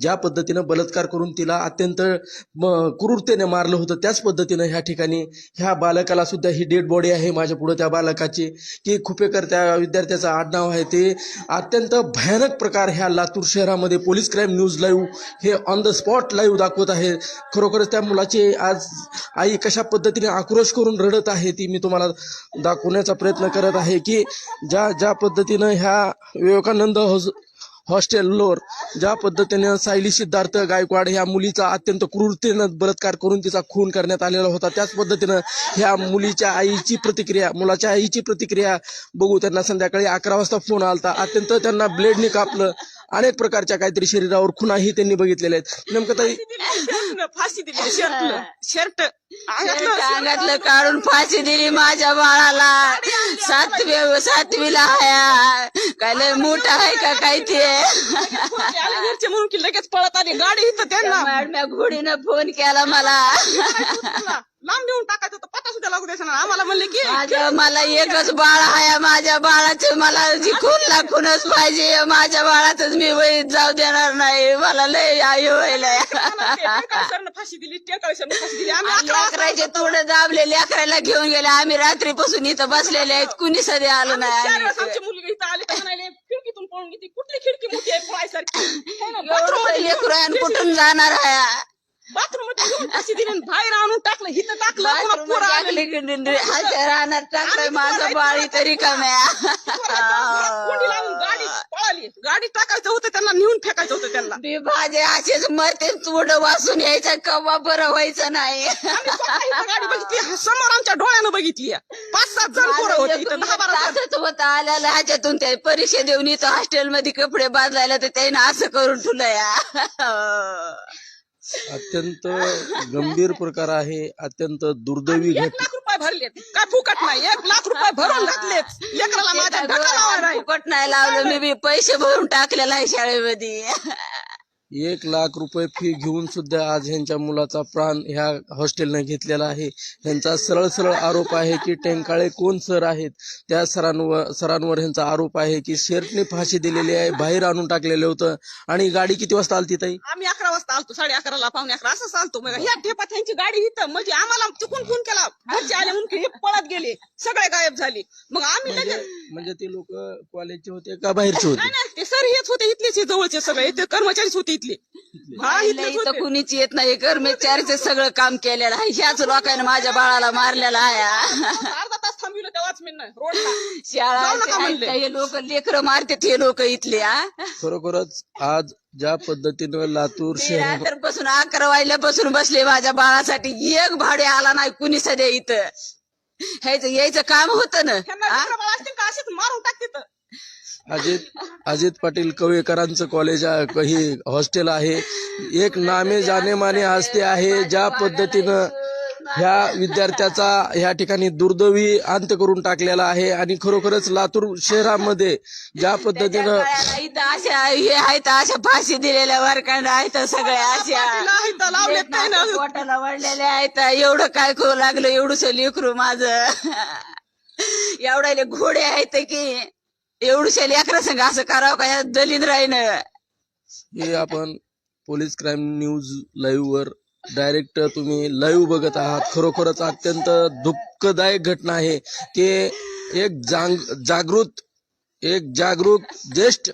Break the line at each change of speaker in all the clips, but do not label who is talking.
ज्या पद्धतीनं बलात्कार करून तिला अत्यंत म, क्रूरतेने मारलं होतं त्याच पद्धतीनं ह्या ठिकाणी ह्या बालकाला सुद्धा ही डेड बॉडी आहे माझ्या पुढे त्या बालकाची. की खुपेकर त्या विद्यार्थ्याचं आडनाव आहे ते. अत्यंत भयानक प्रकार ह्या लातूर शहरामध्ये पोलीस क्राईम न्यूज लाईव्ह हे ऑन द स्पॉट लाईव्ह दाखवत आहे. खरोखरच त्या मुलाची आज आई कशा पद्धतीने आक्रोश करून रडत आहे ती मी तुम्हाला दाखवण्याचा प्रयत्न करत आहे की ज्या ज्या पद्धतीनं ह्या विवेकानंद हॉस हॉस्टेलवर ज्या पद्धतीने सायली सिद्धार्थ गायकवाड ह्या मुलीचा अत्यंत क्रूरतेनं बलात्कार करून तिचा खून करण्यात आलेला होता. त्याच पद्धतीनं ह्या मुलीच्या आईची प्रतिक्रिया मुलाच्या आईची प्रतिक्रिया बघू त्यांना संध्याकाळी अकरा वाजता फोन आलता. अत्यंत त्यांना ब्लेडनी कापलं. अनेक प्रकारच्या काहीतरी शरीरावर खुणाही त्यांनी बघितलेल्या आहेत. नेमकं
शर्टनं फाशी दिली शर्ट शर्ट अंगातलं
काढून फाशी दिली माझ्या बाळाला. सातवी सातवीला आहे काय लय मोठा आहे का काय ते?
घरचे म्हणून की लगेच पळत आले. गाडी इथं त्यांना.
मॅडम्या घोडीनं फोन केला मला.
लांब देऊन टाकायचं होतं पता सुद्धा लागू द्यायचं आम्हाला म्हणले की
माझ्या मला एकच बाळ आहे माझ्या बाळाचं मला जी खून लागूनच पाहिजे. माझ्या बाळातच मी वहीत जाऊ देणार नाही. मला लय आई व्हायला
फाशी दिली टेकाळीसरनं फाशी दिली. आम्ही अकरा वाजता
लेकराचे तोंड दाबले लेकराला घेऊन गेले. आम्ही रात्रीपासून इथं बसलेले आहेत. कुणी सध्या आलं नाही
चार
आणि
वेळेस आमची मुलगी इथं आली तर म्हणाले खिडकीतून पळून कुठली खिडकी मोठी आहे?
लेकरू आहे आणि कुठून जाणार आहे?
बाथरूम घेऊन दिली बाहेर आणून टाकलं हिथं टाकलं पुन्हा पोरं आलेली.
हाच्या रानात टाकलंय माझं बाळी तरी कम्या
कोंडी लावून गाडी पळाली. गाडी टाकायचं होतं त्यांना नेऊन फेकायचं होतं त्यांना.
मी भाजे असेच मरते तोंड वाचून यायचं कवा बरं व्हायचं नाही.
आम्ही स्वतः इथं गाडी बघितली समोर आमच्या डोळ्यानं बघितली. पाच सात जण पोरं होती इथं दहा बारा जण.
तासच होत आल्याला ह्याच्यातून ते परीक्षा देऊन इथं हॉस्टेल मध्ये कपडे बांधायला तर त्याने असं करून ठेवलं या
अत्यंत गंभीर प्रकार आहे अत्यंत दुर्दैवी
एक
घटना.
लाख रुपये भरलेत. काय फुकट नाही? एक लाख रुपये भरून घातलेत. लेकराला माझ्या धक्का लावायला नाही.
फुकट नाही लावलं? मी बी पैसे भरून टाकलेला आहे शाळेमध्ये.
एक लाख रुपये फी घेऊन सुद्धा आज ह्यांच्या मुलाचा प्राण ह्या हॉस्टेलने घेतलेला आहे. ह्यांचा सरळ सरळ आरोप आहे की टेंकाळे कोण सर आहेत? त्या सरांवर सरांवर ह्यांचा आरोप आहे की शेर्टने फाशी दिलेली आहे बाहेर आणून टाकलेलं होतं. आणि गाडी किती वाजता आलती ताई?
आम्ही अकरा वाजता आलतो साडे अकराला पावणे अकरा असं चालतो मग ह्या ठेपात ह्यांची गाडी इथं म्हणजे आम्हाला चुकून फोन केला. घरचे आले म्हणून की हे पळत गेले. सगळे गायब झाले. मग आम्ही
म्हणजे
लगेच
म्हणजे ते लोक कॉलेजचे होते का बाहेरचे होते?
नाही नाही ते सर हेच होते इथलेच हे जवळचे सगळे. इथे कर्मचारीच होते इथले. हा
नाही,
इथलेच
इथं कुणीच येत नाही. कर्मचारीचं सगळं काम केलेलं आहे. ह्याच लोकांनी माझ्या बाळाला मारलेला आहे.
अर्धा तास थांबविलं तेव्हाच मी रोडला.
शाळा
जाऊ नका म्हणले.
हे लोक लेकर मारतात हे लोक इथले हा.
खरोखरच आज ज्या पद्धतीनं लातूर शहर
रात्रपासून अकरा वाजल्यापासून बसले माझ्या बाळासाठी. एक भाडे आला नाही कुणी सध्या इथं. ह्याचं यायचं काम होतं ना
त्यांना? लेकरं बाळं असतील का? असेच मारून टाकते
अजित अजित पाटील कवेकरांचं कॉलेज आहे ही हॉस्टेल आहे. एक नामे जाने माने हस्ते आहे. ज्या पद्धतीनं ह्या विद्यार्थ्याचा ह्या ठिकाणी दुर्दैवी अंत करून टाकलेला आहे आणि खरोखरच लातूर शहरामध्ये ज्या पद्धतीनं
हे आहेत अशा फाशी दिलेल्या वर्गांना आहेत सगळ्या अशा पोटाला आहेत. एवढं काय करू लागलं? एवढंच लेकरू माझं. एवढ्याले घोडे आहेत की एवढूशा लेकरा संघ असं करावं का दलित राहीन
हे आपण पोलीस क्राईम न्यूज लाईव्ह वर डायरेक्ट तुम्ही लाईव्ह बघत आहात. खरोखरच अत्यंत दुःखदायक घटना आहे. ते एक जांग जागृत एक जागरूक ज्येष्ठ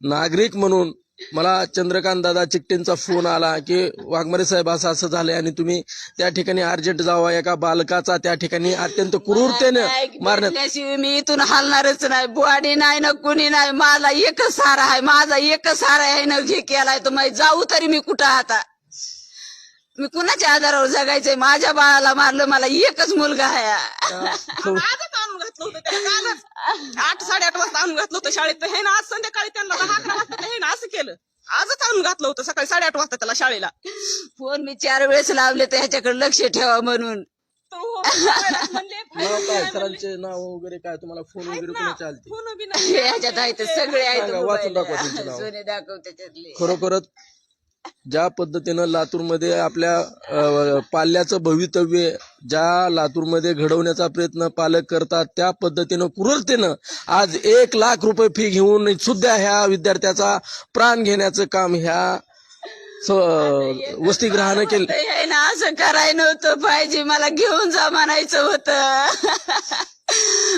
नागरिक म्हणून मला चंद्रकांत दादा चिकटेंचा फोन आला की वाघमारे साहेब असं असं झालंय आणि तुम्ही त्या ठिकाणी अर्जंट जावा एका बालकाचा त्या ठिकाणी अत्यंत क्रूरतेनं मारण्यात
शिवाय मी इथून हलणारच नाही. बुवाडी नाही ना कुणी नाही. माझा एकच सारा आहे. माझा एकच सारा आहे ना हे केलाय तर मग जाऊ तरी मी कुठं आता? मी कुणाच्या आधारावर जगायचंय? माझ्या बाळाला मारलं मला एकच मुलगा आहे.
आजच आणून घातलं होतं त्याला कालच. आठ साडेआठ वाजता आणून घातलं होतं शाळेत. तर हे ना आज संध्याकाळी त्यांना दहा अकरा वाजता हे ना असं केलं. आजच आणून घातलं होतं सकाळी साडेआठ वाजता त्याला शाळेला.
फोन मी चार वेळेस लावले तर ह्याच्याकडे लक्ष ठेवा म्हणून.
तो म्हणले,
नाव काय? सरांचे नाव वगैरे काय? तुम्हाला फोन वगैरे.
ह्याच्यात आहेत सगळे आहेत
वाचून दाखवा तुमची नावं.
सोने दाखव त्याच्यातले
खरोखरच ज्या पद्धतीनं लातूरमध्ये आपल्या पाल्याचं भवितव्य ज्या लातूरमध्ये घडवण्याचा प्रयत्न पालक करतात त्या पद्धतीनं क्रूरतेनं आज एक लाख रुपये फी घेऊन सुद्धा ह्या विद्यार्थ्याचा प्राण घेण्याचं काम ह्या स- केलं.
आहे ना असं करायला नव्हतं पाहिजे. मला घेऊन जा म्हणायचं होतं.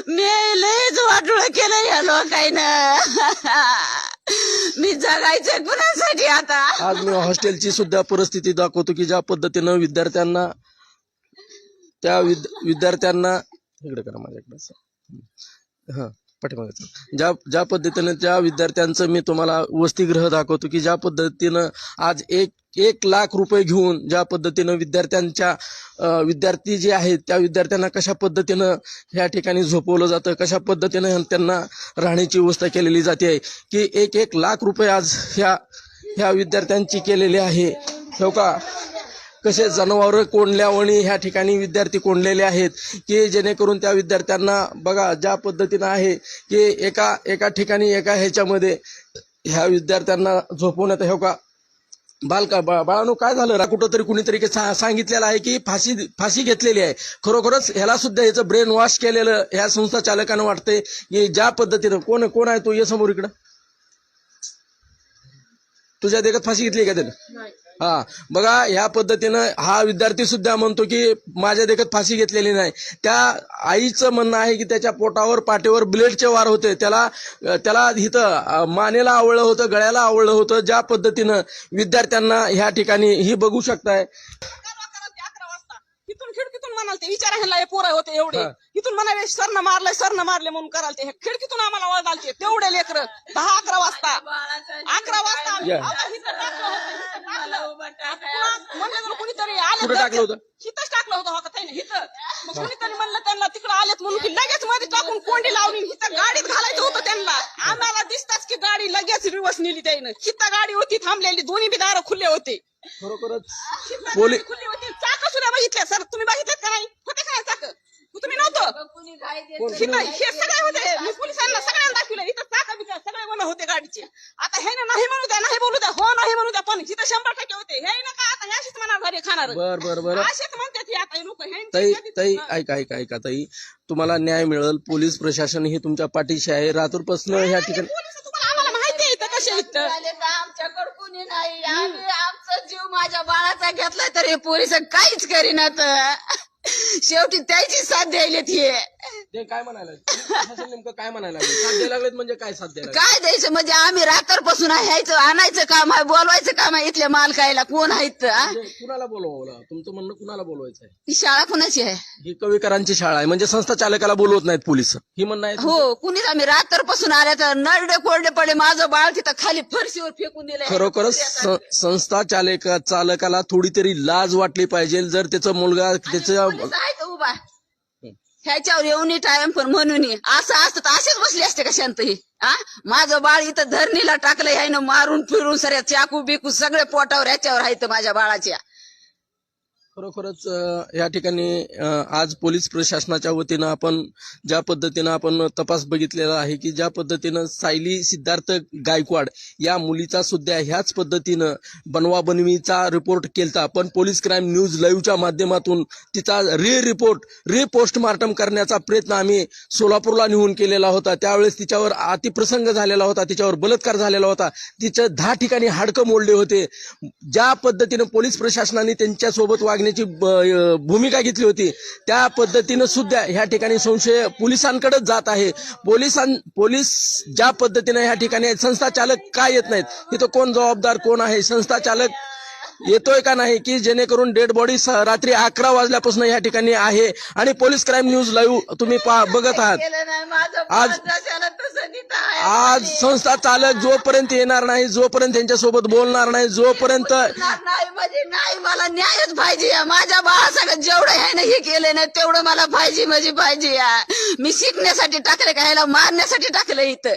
मी लयच वाटोळ केलं या लोकांना मी जगायचं कुणासाठी आता
आज मी हॉस्टेलची सुद्धा परिस्थिती दाखवतो की ज्या पद्धतीनं विद्यार्थ्यांना त्या विद- विद्यार्थ्यांना इकडे करा माझ्याकडे असं. हा पाठीमागे चला. ज्या ज्या पद्धतीनं त्या विद्यार्थ्यांचं मी तुम्हाला वसतिगृह दाखवतो की ज्या पद्धतीनं आज एक एक लाख रुपये घेऊन ज्या पद्धतीनं विद्यार्थ्यांच्या विद्यार्थी जे आहेत त्या विद्यार्थ्यांना कशा पद्धतीनं ह्या ठिकाणी झोपवलं जातं कशा पद्धतीनं त्यांना राहण्याची व्यवस्था केलेली जाते की एक एक लाख रुपये आज ह्या ह्या विद्यार्थ्यांची केलेली आहे. हो का? कसे जनावरं कोंडल्यावणी ह्या ठिकाणी विद्यार्थी कोंडलेले आहेत की जेणेकरून त्या विद्यार्थ्यांना बघा ज्या पद्धतीनं आहे की एका एका ठिकाणी एका ह्याच्यामध्ये ह्या विद्यार्थ्यांना झोपवण्यात हो का? बालका बा बाळानो काय झालं रा? कुठं तरी कुणीतरी सांगितलेलं आहे की फाशी फाशी घेतलेली आहे. खरोखरच ह्याला सुद्धा याचं ब्रेन वॉश केलेलं ह्या संस्था चालकांना वाटतंय की ज्या पद्धतीनं कोण कोण आहे तो? ये समोर इकडं. तुझ्या देखत फाशी घेतली का त्यानं? हा. बघा ह्या पद्धतीनं हा विद्यार्थी सुद्धा म्हणतो की माझ्या देखत फाशी घेतलेली नाही. त्या आईचं म्हणणं आहे की त्याच्या पोटावर पाठीवर ब्लेडचे वार होते. त्याला त्याला इथं मानेला आवळलं होतं गळ्याला आवळलं होतं. ज्या पद्धतीनं विद्यार्थ्यांना ह्या ठिकाणी ही बघू शकताय.
अकरा ते अकरा वाजता इथून खिडकीतून म्हणाल ते विचारा ह्याला हे पोरं होते एवढे.
हा.
इथून म्हणाले सरनं मारलंय सरनं मारले म्हणून कराल ते. खिडकीतून आम्हाला तेवढे लेकर दहा अकरा वाजता. अकरा वाजता आम्ही-
या.
आम्हाला इथं टाकलं होतं, इथं टाकलं. पुन्हा म्हणलं जर कुणीतरी आले
कुठं टाकलं होतं?
हिथंच टाकलं होतं हो हिथं. मग कुणीतरी म्हणलं त्यांना तिकडे आलेत म्हणून की लगेच मध्ये टाकून कोंडी लावली. हिथं गाडीत घालायचं होतं त्यांना. आम्हाला दिसताच की गाडी लगेच रिवर्स नेली त्यानं हिथं गाडी होती थांबलेली. दोन्ही बी दारं खुले होते.
खरोखरच.
हिथं
पोली-
गाडी खुली होती. चाक सुद्धा बघितल्या. सर तुम्ही बघितलेत का नाही? होते का नाही चाक? तुम्ही नव्हतं. हे सगळे होते. मी पोलिसांना सगळ्यांना दाखवलं. इथं चाका बिका सगळे बन होते गाडीचे. आता हे ना नाही म्हणू द्या नाही बोलू द्या. हो नाही म्हणू द्या पण इथं शंभर टक्के होते हे ना का आता हे अशीच म्हणणार घरी खाणार?
बर बर बर.
असेच म्हणतात हे आता लोक
ताई ताई ऐका ऐका ऐका ताई. तुम्हाला न्याय मिळेल पोलीस प्रशासन हे तुमच्या पाठीशी आहे. रातूरपासून ह्या ठिकाणी
तुम्हाला आम्हाला माहिती आहे इथं कसे इथं.
आमच्याकडे कुणी नाही. आम्ही आमचा जीव माझ्या बाळाचा घेतला तरी पोलीस काहीच करीनात शेवटी त्याची साथ द्यायलेत हे
ते काय म्हणायला प्रशासन नेमकं काय म्हणायला लागले? साथ द्यायला लागलेत म्हणजे काय साथ द्यायला लागले?
काय द्यायचं? म्हणजे आम्ही रात्रपासून ह्यायचं आणायचं काम आहे बोलवायचं काम आहे इथल्या मालकायला. कोण आहेत?
म्हणजे कुणाला बोलवावं तुमचं म्हणणं कुणाला बोलवायचं आहे?
ही शाळा कुणाची आहे?
ही कविकरांची शाळा आहे. म्हणजे संस्था चालकाला बोलवत नाहीत पोलीस. ही म्हणणं आहे
हो कुणीच आम्ही रात्रपासून आल्या तर नरडे कोरडे पडे माझं बाळ तिथं खाली फरशीवर फेकून दिलं
खरोखरच स- संस्था चालक चालकाला थोडी तरी लाज वाटली पाहिजे. जर त्याचा मुलगा
आहेत उभा. ह्याच्यावर येऊन टाइम पण म्हणून असं असतं तर असेच बसले असते का शांत ही? हा माझं बाळ इथं धरणीला टाकलं ह्यानं मारून फिरून सऱ्या चाकू बिकू सगळे पोटावर ह्याच्यावर आहेत माझ्या बाळाच्या.
खरोखरच या ठिकाणी आज पोलीस प्रशासनाच्या वतीनं आपण ज्या पद्धतीनं आपण तपास बघितलेला आहे की ज्या पद्धतीनं सायली सिद्धार्थ गायकवाड या मुलीचा सुद्धा ह्याच पद्धतीनं बनवाबनवीचा रिपोर्ट केलता. पण पोलीस क्राईम न्यूज लाईव्हच्या माध्यमातून तिचा रि रिपोर्ट रि पोस्टमार्टम करण्याचा प्रयत्न आम्ही सोलापूरला नेऊन केलेला होता. त्यावेळेस तिच्यावर अतिप्रसंग झालेला होता तिच्यावर बलात्कार झालेला होता. तिचं दहा ठिकाणी हाडकं मोडले होते. ज्या पद्धतीनं पोलीस प्रशासनाने त्यांच्यासोबत वाग अ, भूमिका घेतली होती. त्या पद्धतीनं सुद्धा ह्या ठिकाणी संशय पोलिसांकडेच जात आहे. पोलिसां पोलीस ज्या पद्धतीनं ह्या ठिकाणी आहेत, संस्था चालक का येत नाहीत? इथं कोण जबाबदार कोण आहे? संस्था चालक येतोय का नाही? की जेणेकरून डेड बॉडी रात्री अकरा वाजल्यापासून या ठिकाणी आहे. आणि पोलीस क्राईम न्यूज लाईव्ह तुम्ही बघत आहात. आज-
बाळ जशाला तसं नीट आहे.
आज संस्था चालक जोपर्यंत येणार नाही जोपर्यंत त्यांच्यासोबत बोलणार नाही जोपर्यंत
नाही म्हणजे नाही मला न्यायच पाहिजे या. माझ्या बाळासगळं जेवढं आहे ना हे केलं ना तेवढं मला पाहिजे म्हणजे पाहिजे या. मी शिकण्यासाठी टाकले का? ह्याला मारण्यासाठी टाकलं इथं.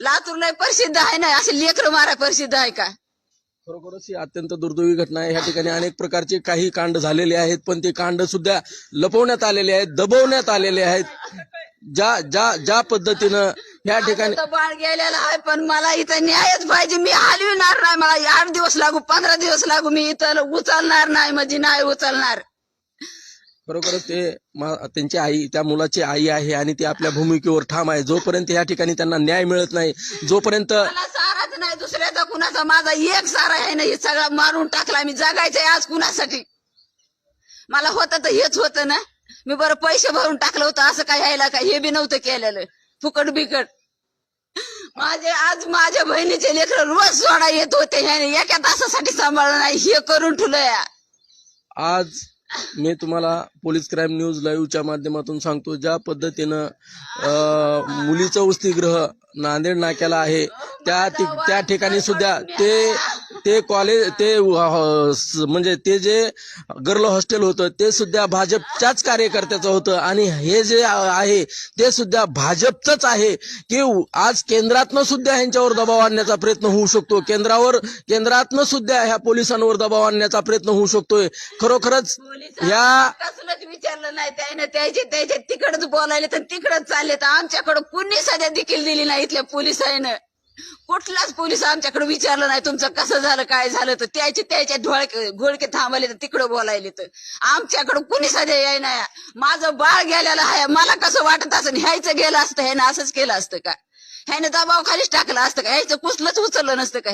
लातूर लय प्रसिद्ध आहे ना असे लेकर मारा प्रसिद्ध आहे का?
खरोखरच ही अत्यंत दुर्दैवी घटना आहे. ह्या ठिकाणी अनेक प्रकारचे काही कांड झालेले आहेत पण ते कांड सुद्धा लपवण्यात आलेले आहेत दबवण्यात आलेले आहेत. ज्या ज्या ज्या पद्धतीनं ह्या ठिकाणी
बाळ गेलेलं आहे पण मला इथं न्यायच पाहिजे. मी हलविणार नाही. मला आठ दिवस लागू पंधरा दिवस लागू. मी इथं उचलणार नाही म्हणजे नाही उचलणार.
खरोखरच ते त्यांची आई त्या मुलाची आई आहे आणि ती आपल्या भूमिकेवर ठाम आहे. जोपर्यंत या ठिकाणी त्यांना न्याय मिळत नाही जोपर्यंत
साराच नाही दुसऱ्याचा कुणाचा माझा एक सारा आहे ना हे सगळा मारून टाकला. मी जगायचंय आज कुणासाठी? मला होतं तर हेच होतं ना? मी बरं पैसे भरून टाकलं होतं असं काय यायला काय? हे बी नव्हतं केलेलं. फुकट बिकट. माझे आज माझ्या बहिणीचे लेकर रोज सोडा येत होते ह्याने एका तासासाठी सांभाळलं नाही हे करून ठेवलंय
आज मी तुम्हाला पोलीस क्राईम न्यूज लाईव्हच्या माध्यमातून सांगतो ज्या पद्धतीनं अं, मुलीचं वसतिगृह नांदेड नाक्याला आहे त्या त्या ठिकाणी सुद्धा ते ते कॉलेज ते म्हणजे ते जे गर्ल हॉस्टेल होतं ते सुद्धा भाजपच्याच कार्यकर्त्याचं होतं. आणि हे जे आहे ते सुद्धा भाजपचंच आहे. की आज केंद्रातनं सुद्धा ह्यांच्यावर दबाव आणण्याचा प्रयत्न होऊ शकतो. केंद्रावर केंद्रातनं सुद्धा ह्या पोलिसांवर दबाव आणण्याचा प्रयत्न होऊ शकतोय. खरोखरच या
कसलंच विचारलं नाही त्याने. त्याचे त्याचे तिकडच बोलायले तर तिकडच चालले तर आमच्याकडं कुणी सध्या देखील दिली नाही इथल्या पोलिसांनं कुठलाच पोलीस आमच्याकडे विचारलं नाही तुमचं कसं झालं काय झालं तर. त्याचे त्याच्या ढोळके घोळके थांबले तर तिकडं बोलायले तर. आमच्याकडे कुणी सध्या याय नाही. माझं बाळ गेलेलं आहे. मला कसं वाटत असं ह्याचं गेलं असतं ह्यानं असंच केलं असतं का? ह्याने दबाव खालीच टाकलं असतं का? ह्याचं कुसलंच उचललं नसतं का?